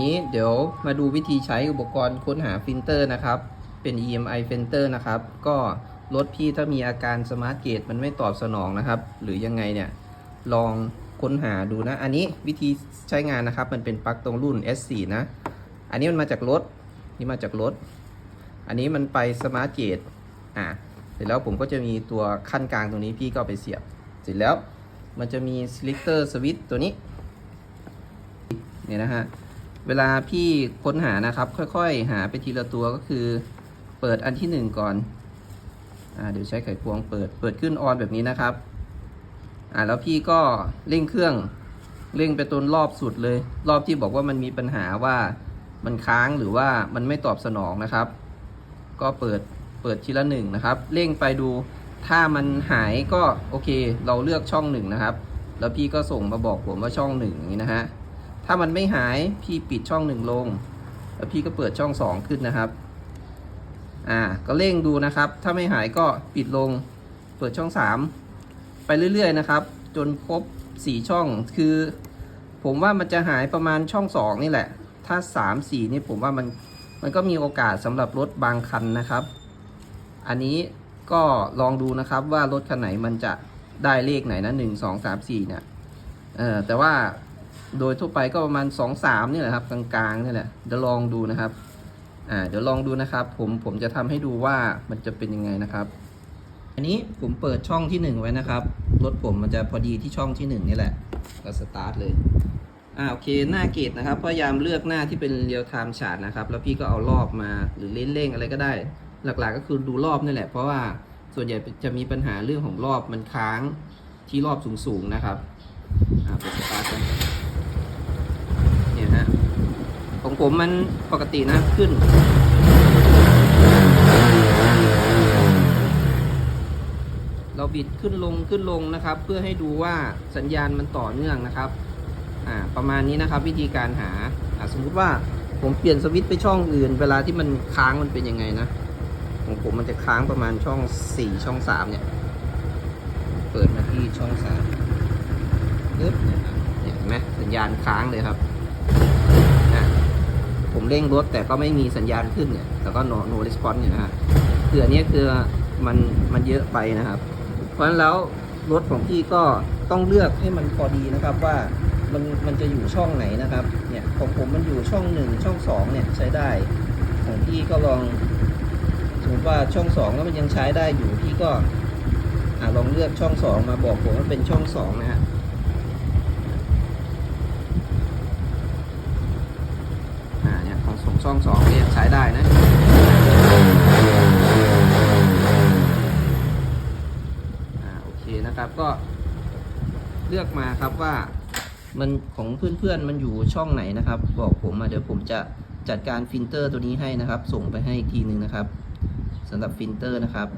นี้เดี๋ยวมาดูวิธีใช้อุปกรณ์ค้นหาฟิลเตอร์นะครับ เป็น EMI filter นะครับ ก็รถพี่ถ้ามีอาการสมาร์ทเกตมันไม่ตอบสนองนะครับ หรือยังไงเนี่ย ลองค้นหาดูนะ อันนี้วิธีใช้งานนะครับ มันเป็นปลั๊กตรงรุ่น S4 นะ อันนี้มันมาจากรถ นี่มาจากรถ อันนี้มันไปสมาร์ทเกตอ่าเสร็จแล้วผมก็จะมีตัวขั้นกลางตรงนี้พี่ก็ไปเสียบ เสร็จแล้วมันจะมี selector switch ตัวนี้ เนี่ยนะฮะ เวลาพี่ค้นหานะครับ ค่อยๆ หาไปทีละตัวก็คือ เปิดอันที่หนึ่งก่อนอ่าเดี๋ยวใช้ไขควงเปิดเปิดขึ้นออนแบบนี้นะครับอ่าแล้วพี่ก็เร่งเครื่องเร่งไปจนรอบสุดเลย รอบที่บอกว่ามันมีปัญหาว่ามันค้างหรือว่ามันไม่ตอบสนองนะครับ ก็เปิดเปิดทีละหนึ่งนะครับ เร่งไปดูถ้ามันหายก็โอเค เราเลือกช่องหนึ่งนะครับ แล้วพี่ก็ส่งมาบอกผมว่าช่องหนึ่งอย่างนี้นะฮะ ถ้ามันไม่หายพี่ปิดช่องหนึ่งลง แล้วพี่ก็เปิดช่องสองขึ้นนะครับ อ่า ก็เร่งดูนะครับ ถ้าไม่หายก็ปิดลง เปิดช่องสามไปเรื่อยๆนะครับ จนครบสี่ช่อง คือ ผมว่ามันจะหายประมาณช่องสองนี่แหละ ถ้าสามสี่นี่ผมว่ามัน มันก็มีโอกาสสำหรับรถบางคันนะครับ อันนี้ก็ลองดูนะครับว่ารถคันไหนมันจะได้เลขไหนนะหนึ่งสองสามสี่เนี่ย เออแต่ว่า โดยทั่วไปก็ประมาณสองสามนี่แหละครับ กลางๆนี่แหละเดี๋ยวลองดูนะครับอ่าเดี๋ยวลองดูนะครับ ผมผมจะทำให้ดูว่ามันจะเป็นยังไงนะครับ อันนี้ผมเปิดช่องที่หนึ่งไว้นะครับรถผมมันจะพอดีที่ช่องที่หนึ่งนี่แหละก็สตาร์ทเลยอ่าโอเคหน้าเกตนะครับพยายามเลือกหน้าที่เป็นเรียลไทม์ชาร์ตนะครับแล้วพี่ก็เอารอบมาหรือเล่นเร่งอะไรก็ได้ หลักๆก็คือดูรอบนี่แหละ เพราะว่าส่วนใหญ่จะมีปัญหาเรื่องของรอบมันค้างที่รอบสูงๆนะครับอ่าเปิดสตาร์ทกัน นี่ยฮะ ของผมมันปกตินะขึ้น เราบิดขึ้นลงขึ้นลงนะครับ เพื่อให้ดูว่าสัญญาณมันต่อเนื่องนะครับ อ่า ประมาณนี้นะครับ วิธีการหา อ่า สมมุติว่าผมเปลี่ยนสวิตช์ไปช่องอื่น เวลาที่มันค้างมันเป็นยังไงนะ ของผมมันจะค้างประมาณช่องสี่ช่องสามเนี่ย เปิดมาที่ช่องสามปึ๊บเนี่ยเห็นไหมสัญญาณค้างเลยครับ ผมเร่งรถแต่ก็ไม่มีสัญญาณขึ้นเนี่ยแล้วก็ no no response เนี่ยนะฮะคืออันนี้คือมันมันเยอะไปนะครับ เพราะฉะนั้นแล้วรถของพี่ก็ต้องเลือกให้มันพอดีนะครับว่ามันมันจะอยู่ช่องไหนนะครับเนี่ยของผมมันอยู่ช่องหนึ่งช่องสองเนี่ยใช้ได้ ของพี่ก็ลองสมมติว่าช่องสองแล้วมันยังใช้ได้อยู่พี่ก็อลองเลือกช่องสองมาบอกผมว่าเป็นช่องสองนะฮะอ่าเนี่ยของสอง ช่องสองเนี่ยใช้ได้นะอ่าโอเคนะครับก็เลือกมาครับว่ามันของเพื่อนๆมันอยู่ช่องไหนนะครับ บอกผมมาเดี๋ยวผมจะจัดการฟิลเตอร์ตัวนี้ให้นะครับ ส่งไปให้อีกทีหนึ่งนะครับสำหรับฟิลเตอร์นะครับ